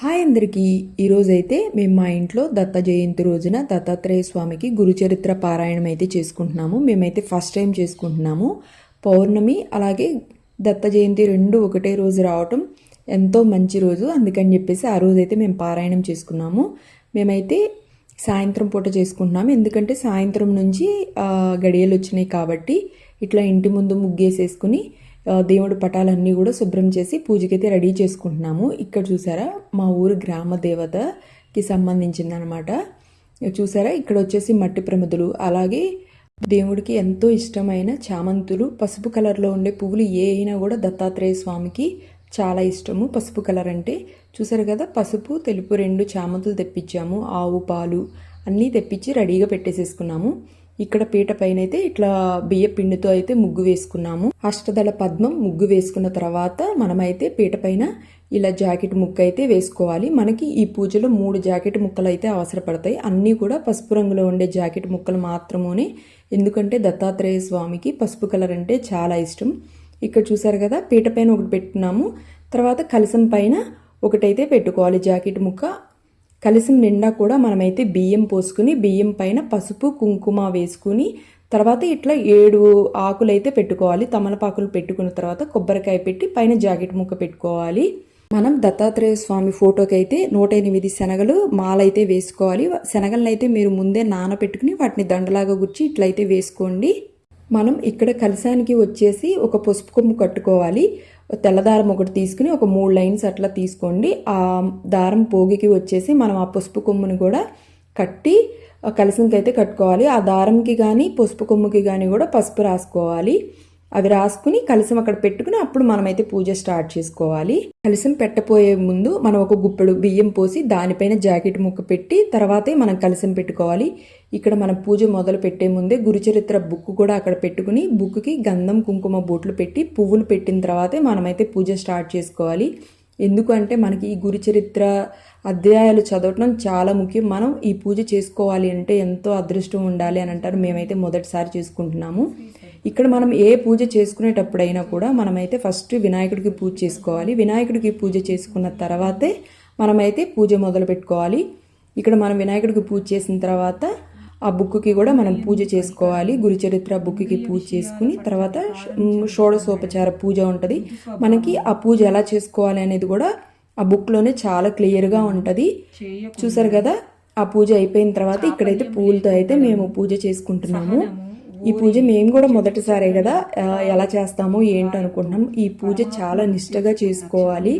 Hi అందరికీ. ఈరోజైతే మేము మా ఇంట్లో దత్త జయంతి రోజున దత్తాత్రేయ స్వామికి గురుచరిత్ర పారాయణం అయితే చేసుకుంటున్నాము. మేమైతే ఫస్ట్ టైం చేసుకుంటున్నాము. పౌర్ణమి అలాగే దత్త జయంతి రెండు ఒకటే రోజు రావటం ఎంతో మంచి రోజు. అందుకని చెప్పేసి ఆ రోజు అయితే మేము పారాయణం చేసుకున్నాము. మేమైతే సాయంత్రం పూట చేసుకుంటున్నాము. ఎందుకంటే సాయంత్రం నుంచి గడియలు వచ్చినాయి కాబట్టి ఇట్లా ఇంటి ముందు ముగ్గేసేసుకుని దేవుడి పటాలన్నీ కూడా శుభ్రం చేసి పూజకైతే రెడీ చేసుకుంటున్నాము. ఇక్కడ చూసారా? మా ఊరు గ్రామ దేవతకి సంబంధించింది అనమాట చూసారా? ఇక్కడ వచ్చేసి మట్టి ప్రమిదలు అలాగే దేవుడికి ఎంతో ఇష్టమైన చామంతులు పసుపు కలర్లో ఉండే పువ్వులు ఏ అయినా కూడా దత్తాత్రేయ స్వామికి చాలా ఇష్టము. పసుపు కలర్ అంటే చూసారు కదా? పసుపు తెలుపు రెండు చామంతులు తెప్పించాము. ఆవు పాలు అన్నీ తెప్పించి రెడీగా పెట్టేసేసుకున్నాము. ఇక్కడ పీట పైన అయితే ఇట్లా బియ్య పిండితో అయితే ముగ్గు వేసుకున్నాము. అష్టదళ పద్మం ముగ్గు వేసుకున్న తర్వాత మనమైతే పీట పైన ఇలా జాకెట్ ముక్క అయితే వేసుకోవాలి. మనకి ఈ పూజలో మూడు జాకెట్ ముక్కలు అయితే అవసరపడతాయి. అన్నీ కూడా పసుపు రంగులో ఉండే జాకెట్ ముక్కలు మాత్రమే ఎందుకంటే దత్తాత్రేయ స్వామికి పసుపు కలర్ అంటే చాలా ఇష్టం. ఇక్కడ చూసారు కదా పీట పైన ఒకటి పెట్టుకున్నాము. తర్వాత కలసం పైన ఒకటైతే పెట్టుకోవాలి జాకెట్ ముక్క. కలిసి నిండా కూడా మనమైతే బియ్యం పోసుకుని బియ్యం పైన పసుపు కుంకుమ వేసుకుని తర్వాత ఇట్లా ఏడు ఆకులు అయితే పెట్టుకోవాలి. తమలపాకులు పెట్టుకున్న తర్వాత కొబ్బరికాయ పెట్టి పైన జాకెట్ ముక్క పెట్టుకోవాలి. మనం దత్తాత్రేయ స్వామి ఫోటోకి అయితే నూట ఎనిమిది శనగలు మాలైతే వేసుకోవాలి. శనగలను అయితే మీరు ముందే నానబెట్టుకుని వాటిని దండలాగా గుచ్చి ఇట్లయితే వేసుకోండి. మనం ఇక్కడ కలశానికి వచ్చేసి ఒక పసుపు కొమ్ము కట్టుకోవాలి. తెల్లదారం ఒకటి తీసుకుని ఒక మూడు లైన్స్ అట్లా తీసుకోండి. ఆ దారం పోగికి వచ్చేసి మనం ఆ పసుపు కొమ్ముని కూడా కట్టి ఆ అయితే కట్టుకోవాలి. ఆ దారంకి కానీ పసుపు కొమ్ముకి కానీ కూడా పసుపు రాసుకోవాలి. అవి రాసుకుని కలశం అక్కడ పెట్టుకుని అప్పుడు మనమైతే పూజ స్టార్ట్ చేసుకోవాలి. కలశం పెట్టపోయే ముందు మనం ఒక గుప్పెడు బియ్యం పోసి దానిపైన జాకెట్ ముక్క పెట్టి తర్వాతే మనం కలశం పెట్టుకోవాలి. ఇక్కడ మనం పూజ మొదలు పెట్టే ముందే గురుచరిత్ర బుక్ కూడా అక్కడ పెట్టుకుని బుక్కి గంధం కుంకుమ బూట్లు పెట్టి పువ్వులు పెట్టిన తర్వాతే మనమైతే పూజ స్టార్ట్ చేసుకోవాలి. ఎందుకంటే మనకి ఈ గురుచరిత్ర అధ్యాయాలు చదవటం చాలా ముఖ్యం. మనం ఈ పూజ చేసుకోవాలి అంటే ఎంతో అదృష్టం ఉండాలి అని అంటారు. మేమైతే మొదటిసారి చేసుకుంటున్నాము. ఇక్కడ మనం ఏ పూజ చేసుకునేటప్పుడైనా కూడా మనమైతే ఫస్ట్ వినాయకుడికి పూజ చేసుకోవాలి. వినాయకుడికి పూజ చేసుకున్న తర్వాతే మనమైతే పూజ మొదలు పెట్టుకోవాలి. ఇక్కడ మనం వినాయకుడికి పూజ చేసిన తర్వాత ఆ బుక్కి కూడా మనం పూజ చేసుకోవాలి. గురుచరిత్ర బుక్కి పూజ చేసుకుని తర్వాత షోడశోపచార పూజ ఉంటుంది. మనకి ఆ పూజ ఎలా చేసుకోవాలి అనేది కూడా ఆ బుక్లోనే చాలా క్లియర్గా ఉంటుంది. చూసారు కదా? ఆ పూజ అయిపోయిన తర్వాత ఇక్కడైతే పూలతో అయితే మేము పూజ చేసుకుంటున్నాము. ఈ పూజ మేము కూడా మొదటిసారే కదా ఎలా చేస్తామో ఏంటో అనుకుంటున్నాం. ఈ పూజ చాలా నిష్టగా చేసుకోవాలి.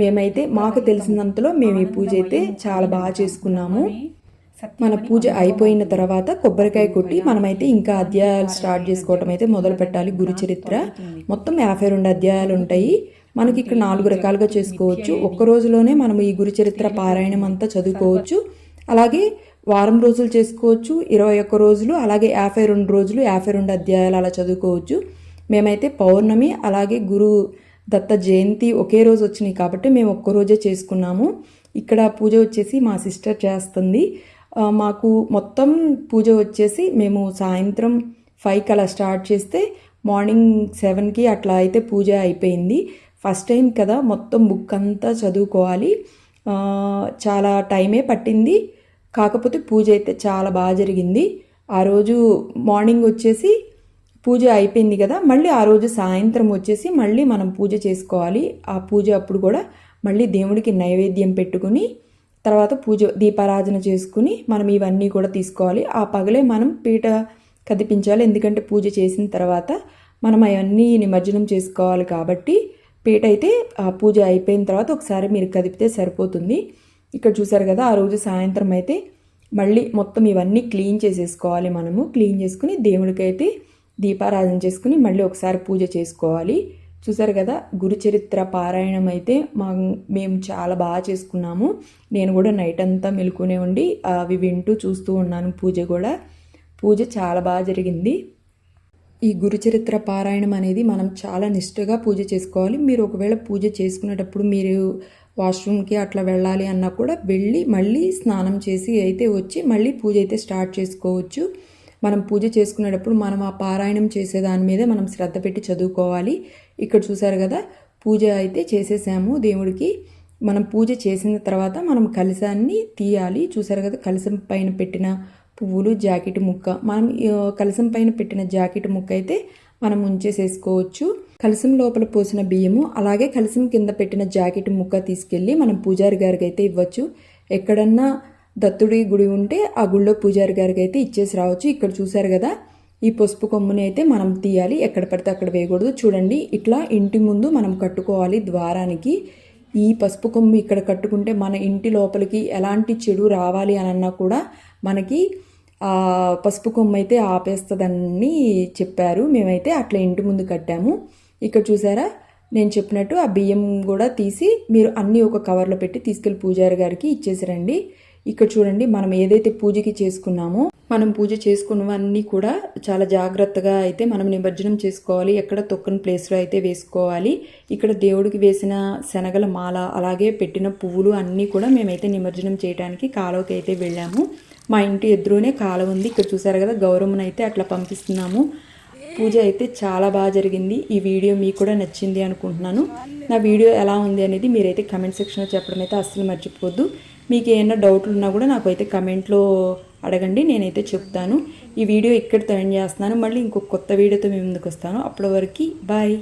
మేమైతే మాకు తెలిసినంతలో మేము ఈ పూజ అయితే చాలా బాగా చేసుకున్నాము. మన పూజ అయిపోయిన తర్వాత కొబ్బరికాయ కొట్టి మనమైతే ఇంకా అధ్యాయాలు స్టార్ట్ చేసుకోవటం అయితే మొదలు పెట్టాలి గురు చరిత్ర మొత్తం యాభై రెండు అధ్యాయాలు ఉంటాయి. మనకి ఇక్కడ నాలుగు రకాలుగా చేసుకోవచ్చు. ఒక్క రోజులోనే మనం ఈ గురు చరిత్ర పారాయణం అంతా చదువుకోవచ్చు. అలాగే వారం రోజులు చేసుకోవచ్చు ఇరవై ఒక్క రోజులు అలాగే యాభై రెండు రోజులు యాభై రెండు అధ్యాయాలు అలా చదువుకోవచ్చు. మేమైతే పౌర్ణమి అలాగే గురు దత్త జయంతి ఒకే రోజు వచ్చినాయి కాబట్టి మేము ఒక్క రోజే చేసుకున్నాము. ఇక్కడ పూజ వచ్చేసి మా సిస్టర్ చేస్తుంది. మాకు మొత్తం పూజ వచ్చేసి మేము సాయంత్రం ఫైవ్కి అలా స్టార్ట్ చేస్తే మార్నింగ్ సెవెన్కి అట్లా అయితే పూజ అయిపోయింది. ఫస్ట్ టైం కదా మొత్తం బుక్ అంతా చదువుకోవాలి. చాలా టైమే పట్టింది. కాకపోతే పూజ అయితే చాలా బాగా జరిగింది. ఆ రోజు మార్నింగ్ వచ్చేసి పూజ అయిపోయింది కదా మళ్ళీ ఆ రోజు సాయంత్రం వచ్చేసి మళ్ళీ మనం పూజ చేసుకోవాలి. ఆ పూజ అప్పుడు కూడా మళ్ళీ దేవుడికి నైవేద్యం పెట్టుకుని తర్వాత పూజ దీపారాధన చేసుకుని మనం ఇవన్నీ కూడా తీసుకోవాలి. ఆ పగలే మనం పీట కదిపించాలి. ఎందుకంటే పూజ చేసిన తర్వాత మనం అవన్నీ నిమజ్జనం చేసుకోవాలి కాబట్టి పీట అయితే ఆ పూజ అయిపోయిన తర్వాత ఒకసారి మీరు కదిపితే సరిపోతుంది. ఇక్కడ చూసారు కదా ఆ రోజు సాయంత్రం అయితే మళ్ళీ మొత్తం ఇవన్నీ క్లీన్ చేసేసుకోవాలి మనము. క్లీన్ చేసుకుని దేవుడికైతే దీపారాధన చేసుకుని మళ్ళీ ఒకసారి పూజ చేసుకోవాలి. చూసారు కదా గురుచరిత్ర పారాయణం అయితే మా మేము చాలా బాగా చేసుకున్నాము. నేను కూడా నైట్ అంతా మెలుకునే ఉండి అవి వింటూ చూస్తూ ఉన్నాను పూజ కూడా. పూజ చాలా బాగా జరిగింది. ఈ గురుచరిత్ర పారాయణం అనేది మనం చాలా నిష్ఠగా పూజ చేసుకోవాలి. మీరు ఒకవేళ పూజ చేసుకునేటప్పుడు మీరు వాష్రూమ్కి అట్లా వెళ్ళాలి అన్నా కూడా వెళ్ళి మళ్ళీ స్నానం చేసి అయితే వచ్చి మళ్ళీ పూజ అయితే స్టార్ట్ చేసుకోవచ్చు. మనం పూజ చేసుకునేటప్పుడు మనం ఆ పారాయణం చేసే దాని మీదే మనం శ్రద్ధ పెట్టి చదువుకోవాలి. ఇక్కడ చూసారు కదా పూజ అయితే చేసేసాము దేవుడికి. మనం పూజ చేసిన తర్వాత మనం కలశాన్ని తీయాలి. చూసారు కదా కలశం పైన పెట్టిన పువ్వులు జాకెట్ ముక్క. మనం కలశం పైన పెట్టిన జాకెట్ ముక్క అయితే మనం ఉంచేసేసుకోవచ్చు. కలిసిం లోపల పోసిన బియ్యము అలాగే కలిసిం కింద పెట్టిన జాకెట్ ముక్క తీసుకెళ్ళి మనం పూజారి గారికి అయితే ఇవ్వచ్చు. ఎక్కడన్నా దత్తుడి గుడి ఉంటే ఆ గుళ్ళో పూజారి గారికి అయితే ఇచ్చేసి రావచ్చు. ఇక్కడ చూశారు కదా ఈ పసుపు కొమ్ముని అయితే మనం తీయాలి. ఎక్కడ పడితే అక్కడ వేయకూడదు. చూడండి ఇట్లా ఇంటి ముందు మనం కట్టుకోవాలి ద్వారానికి. ఈ పసుపు కొమ్ము ఇక్కడ కట్టుకుంటే మన ఇంటి లోపలికి ఎలాంటి చెడు రావాలి అని అన్నా కూడా మనకి పసుపు కొమ్ము అయితే ఆపేస్తుందని చెప్పారు. మేమైతే అట్లా ఇంటి ముందు కట్టాము. ఇక్కడ చూసారా? నేను చెప్పినట్టు ఆ బియ్యం కూడా తీసి మీరు అన్నీ ఒక కవర్లో పెట్టి తీసుకెళ్ళి పూజారి గారికి ఇచ్చేసారండి. ఇక్కడ చూడండి మనం ఏదైతే పూజకి చేసుకున్నామో మనం పూజ చేసుకున్నవన్నీ కూడా చాలా జాగ్రత్తగా అయితే మనం నిమజ్జనం చేసుకోవాలి. ఎక్కడ తొక్కని ప్లేస్లో అయితే వేసుకోవాలి. ఇక్కడ దేవుడికి వేసిన శనగల మాల అలాగే పెట్టిన పువ్వులు అన్నీ కూడా మేమైతే నిమజ్జనం చేయడానికి కాలువకి అయితే వెళ్ళాము. మా ఇంటి ఎదురునే కాలువ ఉంది. ఇక్కడ చూసారు కదా గౌరమ్మను అయితే అట్లా పంపిస్తున్నాము. పూజ అయితే చాలా బాగా జరిగింది. ఈ వీడియో మీకు కూడా నచ్చింది అనుకుంటున్నాను. నా వీడియో ఎలా ఉంది అనేది మీరైతే కమెంట్ సెక్షన్లో చెప్పడం అయితే అస్సలు మర్చిపోవద్దు మీకు ఏమైనా డౌట్లు ఉన్నా కూడా నాకు అయితే కమెంట్లో అడగండి నేనైతే చెప్తాను. ఈ వీడియో ఇక్కడితో ఎండ్ చేస్తున్నాను. మళ్ళీ ఇంకొక కొత్త వీడియోతో మేము ముందుకు వస్తాను. అప్పటి వరకు బాయ్